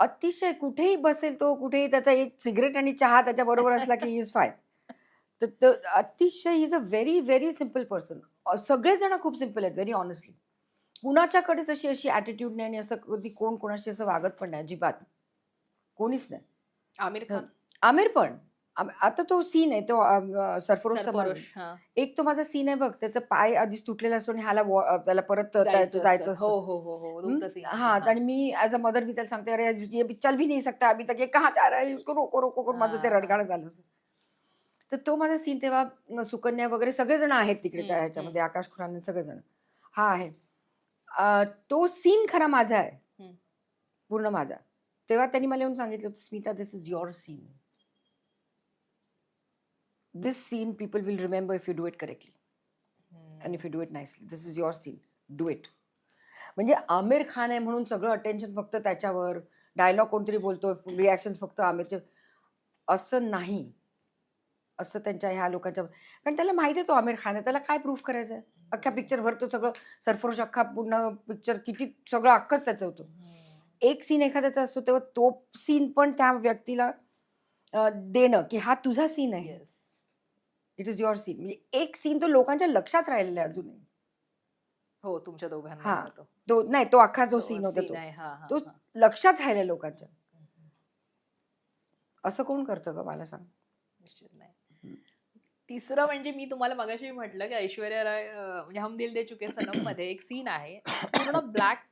अतिशय कुठेही बसेल तो कुठेही त्याचा एक सिगरेट आणि चहा त्याच्या बरोबर असला की इज फाय तर तो अतिशय is a very very simple person सगळेजण खूप सिंपल आहेत व्हेरी ऑनेस्टली कुणाच्याकडेच अशी अशी ॲटिट्यूड नाही आणि असं कधी कोण कोणाशी असं वागत पण नाही अजिबात. कोणीच नाही. आमिर खान. आमिर पण. आम- आता तो सीन आहे तो अं, सरफरोश सरफरोश, हा. एक तो माझा सीन आहे बघ त्याचा पाय आधीच तुटलेला असतो आणि ह्याला वॉ- अं, त्याला परत जायचं जायचं जायचं असतं. असतं हो हो हो हो तुमचा हम्म? scene. हाँ आणि मी ऍज अ मदर मी त्याला सांगते अरे ये भी चल भी नहीं सकता अभी तक ये कहाँ जा रहा है उसको रोको रोको करून माझं ते हा. रडगाणं झालं. तर तो माझा सीन तेव्हा अं, सुकन्या वगैरे सगळेजण आहेत तिकडे त्या ह्याच्यामध्ये आकाश खुराने सगळेजण हा आहे अं, तो सीन खरा माझा आहे हम्म. पूर्ण माझा तेव्हा त्यांनी मला येऊन सांगितलं होतं Smita this is your scene this scene people will remember if you do it correctly hmm. And if you do it nicely this is your scene do it म्हणजे आमिर खान आहे म्हणून सगळं अटेन्शन फक्त त्याच्यावर. डायलॉग कोणतरी बोलतो रिॲक्शन फक्त आमिरचे. असं नाही. असं त्यांच्या ह्या लोकांच्या. कारण त्याला माहिती आहे तो आमिर खान आहे. त्याला काय प्रूफ करायचं आहे अख्ख्या पिक्चरभर तो सगळं सरफरोश अख्खा पूर्ण पिक्चर किती सगळं अख्खंच त्याचं होतं. एक सीन एखाद्याचा असतो तेव्हा तो सीन पण त्या व्यक्तीला देणं की हा तुझा सीन आहे. इट इज युअर सीन म्हणजे एक सीन तो लोकांच्या लक्षात राहिलेला आहे अजूनही हो तुमच्या दोघांना हा. आवडतो. तो नाही तो अख्खा जो सीन होता scene तो आहे, हा, हा, तो हा. लक्षात राहिला लोकांच्या असं कोण करतं ग मला सांग निश्चित नाही हम्म. तिसरं म्हणजे मी तुम्हाला मगाशी म्हटलं की ऐश्वर्या राय अं, म्हणजे हम दिल दे चुके सनममध्ये एक सीन आहे पूर्ण ब्लॅक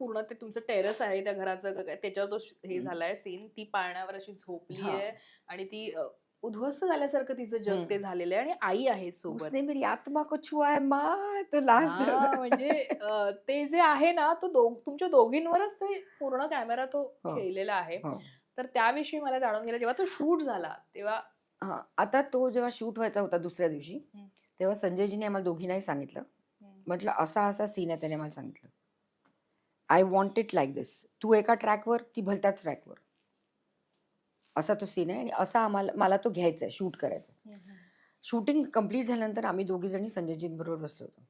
पूर्ण ते तुमचं टेरेस आहे त्या घराचं ग- त्याच्यावर तो श- हे हम्म. झालाय सीन ती पाळण्यावर अशी झोपली हा. आहे आणि ती अं, उद्ध्वस्त झाल्यासारखं तिचं जग. ते झालेलं आहे आणि आई आहे सोबत उसने मेरी आत्मा को छुआ है माँ तो लास्ट हा, म्हणजे अं, ते जे आहे ना तो दो तुमच्या दोघींवरच ते पूर्ण कॅमेरा तो हो. खेळलेला आहे हो. तर त्याविषयी मला जाणून घ्यायला जेव्हा तो शूट झाला तेव्हा हा आता तो जेव्हा शूट व्हायचा होता दुसऱ्या दिवशी हम्म. तेव्हा संजयजीने आम्हाला दोघींनाही सांगितलं म्हटलं असा असा सीन आहे त्याने मला सांगितलं I want it like this तू एका ट्रॅकवर ती भलत्याच ट्रॅकवर असा तो सीन आहे आणि असा आम्हाला मला तो घ्यायचा आहे शूट करायचा आहे. शूटिंग कंप्लीट झाल्यानंतर आम्ही दोघी जणी संजयजींबरोबर बसलो होतो.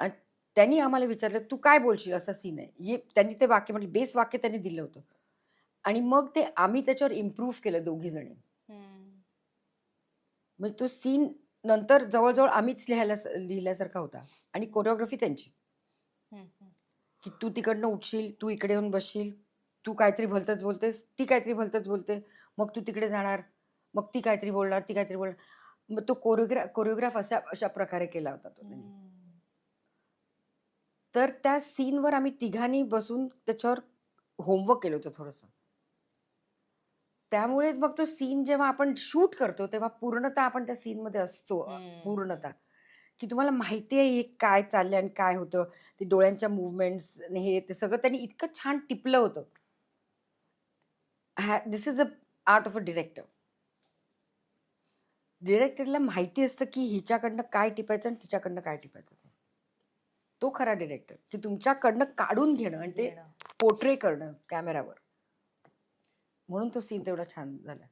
आणि त्यांनी आम्हाला विचारलं तू काय बोलशील? असा सीन आहे. ये त्यांनी ते वाक्य म्हणजे बेस वाक्य त्यांनी दिलं होतं. आणि मग ते आम्ही त्याच्यावर इम्प्रूव्ह केलं दोघी जणी. म्हणजे तो सीन नंतर जवळजवळ आम्हीच लिहायला लिहिल्यासारखा होता. आणि कोरिओग्राफी त्यांची. की तू तिकडनं उठशील तू इकडे येऊन बसशील तू काहीतरी भलतंच बोलतेस ती काहीतरी भलतंच बोलते. मग तू तिकडे जाणार मग ती काहीतरी बोलणार ती काहीतरी बोलणार. मग तो कोरिओग्रा कोरिओग्राफ अशा अशा प्रकारे केला होता तो त्यांनी. तर त्या सीनवर आम्ही तिघांनी बसून त्याच्यावर होमवर्क केलं होतं थोडंसं. त्यामुळे मग तो सीन जेव्हा आपण शूट करतो तेव्हा पूर्णतः आपण त्या सीनमध्ये असतो. पूर्णतः. की तुम्हाला माहिती आहे हे काय चाललंय आणि काय होतं ते डोळ्यांच्या मुवमेंट्स हे ते सगळं त्यांनी इतकं छान टिपलं होतं. This is a art of a director डिरेक्टरला माहिती असतं की हिच्याकडनं काय टिपायचं आणि तिच्याकडनं काय टिपायचं. ते. खरा डिरेक्टर की तुमच्याकडनं काढून घेणं आणि ते पोर्ट्रे करणं कॅमेरावर म्हणून तो सीन तेवढा छान झाला.